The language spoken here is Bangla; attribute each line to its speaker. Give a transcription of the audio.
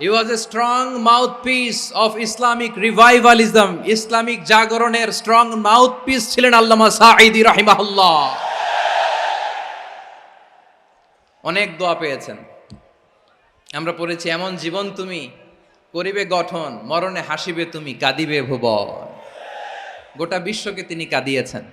Speaker 1: He was a strong mouthpiece of Islamic revivalism, Islamic জাগরণের স্ট্রং মাউথপিস ছিলেন আল্লামা সাঈদি রাহিমাহুল্লাহ। অনেক দোয়া পেয়েছেন। আমরা পড়েছি এমন জীবন তুমি করিবে গঠন মরণে হাসিবে তুমি কাঁদিবে ভুবন। গোটা বিশ্বকে তিনি কাঁদিয়েছেন।